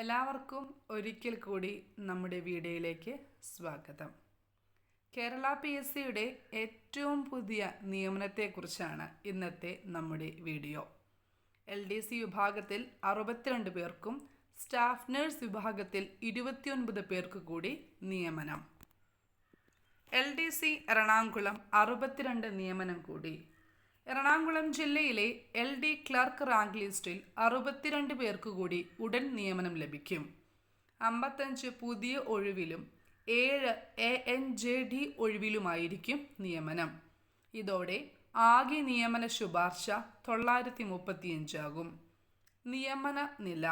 എല്ലാവർക്കും ഒരിക്കൽ കൂടി നമ്മുടെ വീഡിയോയിലേക്ക് സ്വാഗതം. കേരള പി എസ് സിയുടെ ഏറ്റവും പുതിയ നിയമനത്തെക്കുറിച്ചാണ് ഇന്നത്തെ നമ്മുടെ വീഡിയോ. എൽ ഡി സി വിഭാഗത്തിൽ അറുപത്തിരണ്ട് പേർക്കും സ്റ്റാഫ് നഴ്സ് വിഭാഗത്തിൽ ഇരുപത്തിയൊൻപത് പേർക്ക് കൂടി നിയമനം. എൽ ഡി സി എറണാകുളം അറുപത്തിരണ്ട് നിയമനം കൂടി എറണാകുളം ജില്ലയിലെ എൽ ഡി ക്ലർക്ക് റാങ്ക് ലിസ്റ്റിൽ അറുപത്തിരണ്ട് പേർക്ക് കൂടി ഉടൻ നിയമനം ലഭിക്കും. അമ്പത്തഞ്ച് പുതിയ ഒഴിവിലും ഏഴ് എ എൻ ജെ ഡി ഒഴിവിലുമായിരിക്കും നിയമനം. ഇതോടെ ആകെ നിയമന ശുപാർശ തൊള്ളായിരത്തി മുപ്പത്തിയഞ്ചാകും നിയമന നില.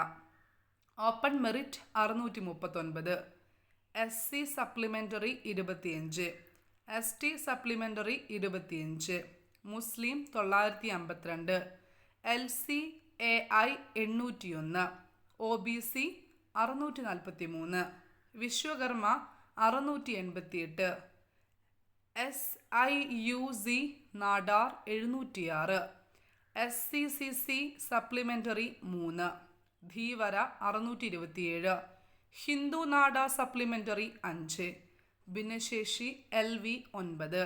ഓപ്പൺ മെറിറ്റ് അറുന്നൂറ്റി മുപ്പത്തൊൻപത്. എസ് സി സപ്ലിമെന്ററി ഇരുപത്തിയഞ്ച്. എസ് ടി സപ്ലിമെന്ററി ഇരുപത്തിയഞ്ച്. മുസ്ലിം തൊള്ളായിരത്തി അമ്പത്തിരണ്ട്. എൽ സി എ ഐ എണ്ണൂറ്റിയൊന്ന്. ഒ ബി സി അറുന്നൂറ്റി നാൽപ്പത്തി മൂന്ന് വിശ്വകർമ്മ അറുന്നൂറ്റി എൺപത്തിയെട്ട് S I U C Nadar എഴുന്നൂറ്റിയാറ്. S C C C supplementary മൂന്ന്. ധീവര അറുന്നൂറ്റി ഇരുപത്തിയേഴ് ഹിന്ദു നാട സപ്ലിമെന്ററി അഞ്ച്. ഭിന്നശേഷി എൽ വി ഒൻപത്.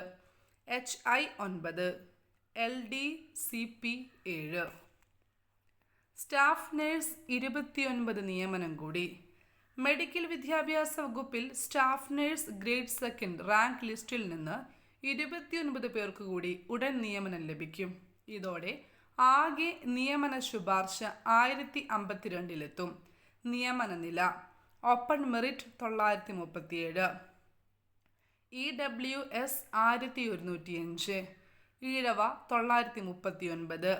എച്ച് ഐ ഒൻപത് എൽ ഡി സി പി ഏഴ്. സ്റ്റാഫ് നഴ്സ് ഇരുപത്തിയൊൻപത് നിയമനം കൂടി. മെഡിക്കൽ വിദ്യാഭ്യാസ വകുപ്പിൽ staff nurse grade second rank ലിസ്റ്റിൽ നിന്ന് ഇരുപത്തിയൊൻപത് പേർക്ക് കൂടി ഉടൻ നിയമനം ലഭിക്കും. ഇതോടെ ആകെ നിയമന ശുപാർശ ആയിരത്തി അമ്പത്തിരണ്ടിലെത്തും നിയമന നില ഓപ്പൺ മെറിറ്റ് തൊള്ളായിരത്തി മുപ്പത്തിയേഴ് ഇ ഡബ്ല്യു എസ് ആയിരത്തി ഒരുന്നൂറ്റി അഞ്ച് ഈഴവ തൊള്ളായിരത്തി മുപ്പത്തി ഒൻപത്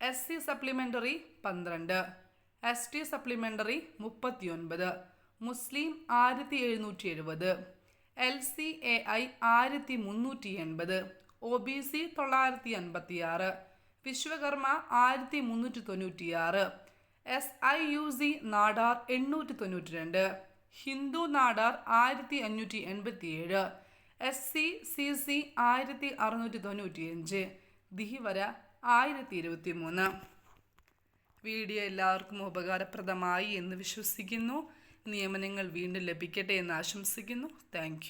എസ് സി സപ്ലിമെന്ററി പന്ത്രണ്ട്. എസ് ടി സപ്ലിമെന്ററി മുപ്പത്തി ഒൻപത് മുസ്ലിം ആയിരത്തി എഴുന്നൂറ്റി എഴുപത് എൽ സി എ ഐ ആയിരത്തി മുന്നൂറ്റി എൺപത് ഒ ബി സി തൊള്ളായിരത്തി അൻപത്തി ആറ് വിശ്വകർമ്മ ആയിരത്തി മുന്നൂറ്റി തൊണ്ണൂറ്റിയാറ് S I U C Nadar എണ്ണൂറ്റി തൊണ്ണൂറ്റി രണ്ട് ഹിന്ദു നാടാർ ആയിരത്തി അഞ്ഞൂറ്റി എൺപത്തിയേഴ് എസ് സി സി സി ആയിരത്തി അറുന്നൂറ്റി തൊണ്ണൂറ്റിയഞ്ച് ദിഹിവര ആയിരത്തി ഇരുപത്തി മൂന്ന് വീഡിയോ എല്ലാവർക്കും ഉപകാരപ്രദമായി എന്ന് വിശ്വസിക്കുന്നു. നിയമനങ്ങൾ വീണ്ടും ലഭിക്കട്ടെ എന്ന് ആശംസിക്കുന്നു. താങ്ക്